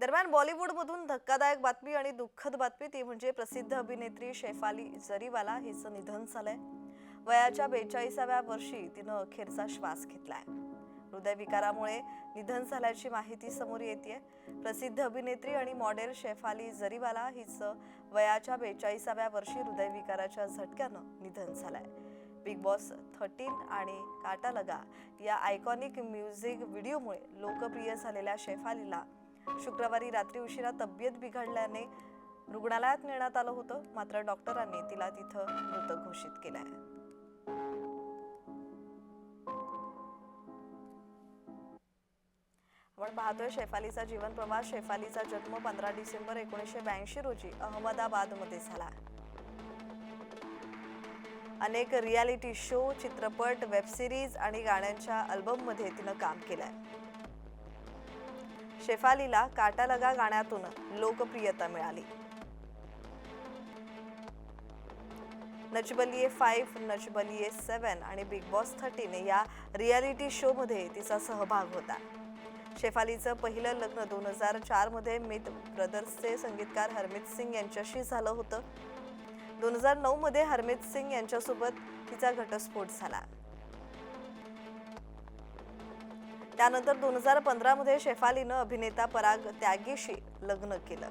दरम्यान बॉलिवूडमधून धक्कादायक बातमी आणि दुःखद बातमी ती म्हणजे प्रसिद्ध अभिनेत्री शेफाली जरीवाला हिचं निधन झालंय. वयाच्या बेचाळीसाव्या वर्षी तिनं अखेरचा श्वास घेतलाय. हृदयविकारामुळे निधन झाल्याची माहिती समोर येते प्रसिद्ध अभिनेत्री आणि मॉडेल शेफाली जरीवाला हिचं वयाच्या बेचाळीसाव्या वर्षी हृदयविकाराच्या झटक्यानं निधन झालंय. बिग बॉस थर्टीन आणि काटा लगा या आयकॉनिक म्युझिक व्हिडिओमुळे लोकप्रिय झालेल्या शेफालीला शुक्रवारी रात्री उशिरा तब्येत बिघडल्याने रुग्णालयात नेण्यात आलं होतं. मात्र डॉक्टरांनी तिला तिथं मृत घोषित केलं आहे. आपण पाहतोय शेफालीचा जीवन प्रवास. शेफालीचा जन्म पंधरा डिसेंबर एकोणीसशे ब्याऐंशी रोजी अहमदाबादमध्ये झाला. अनेक रियालिटी शो चित्रपट वेबसिरीज आणि गाण्यांच्या अल्बममध्ये तिनं काम केलंय. शेफालीला काटा लगा गाण्यातून लोकप्रियता मिळाली. नचबलिये फाईव्ह नचबलिये सेवन आणि बिग बॉस थर्टीन या रियालिटी शोमध्ये तिचा सहभाग होता. शेफालीचं पहिलं लग्न दोन हजार चारमध्ये मित ब्रदर्सचे संगीतकार हरमित सिंग यांच्याशी झालं होतं. दोन हजार नऊमध्ये हरमित सिंग यांच्यासोबत तिचा घटस्फोट झाला. त्यानंतर दोन हजार पंधरामध्ये शेफालीनं अभिनेता पराग त्यागीशी लग्न केलं.